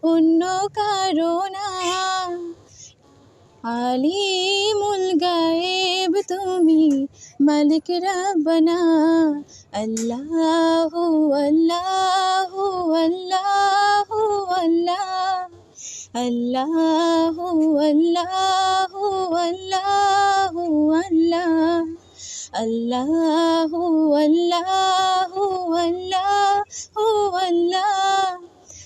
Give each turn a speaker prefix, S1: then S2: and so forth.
S1: গো অন্য কারণা আলিমুল গায়েব তুমি মালিক রাব্বানা আল্লাহ আল্লাহ আল্লাহ আল্লাহ আল্লাহ আল্লাহ আল্লাহ আল্লাহ আল্লাহ আল্লাহ আল্লাহ আল্লাহ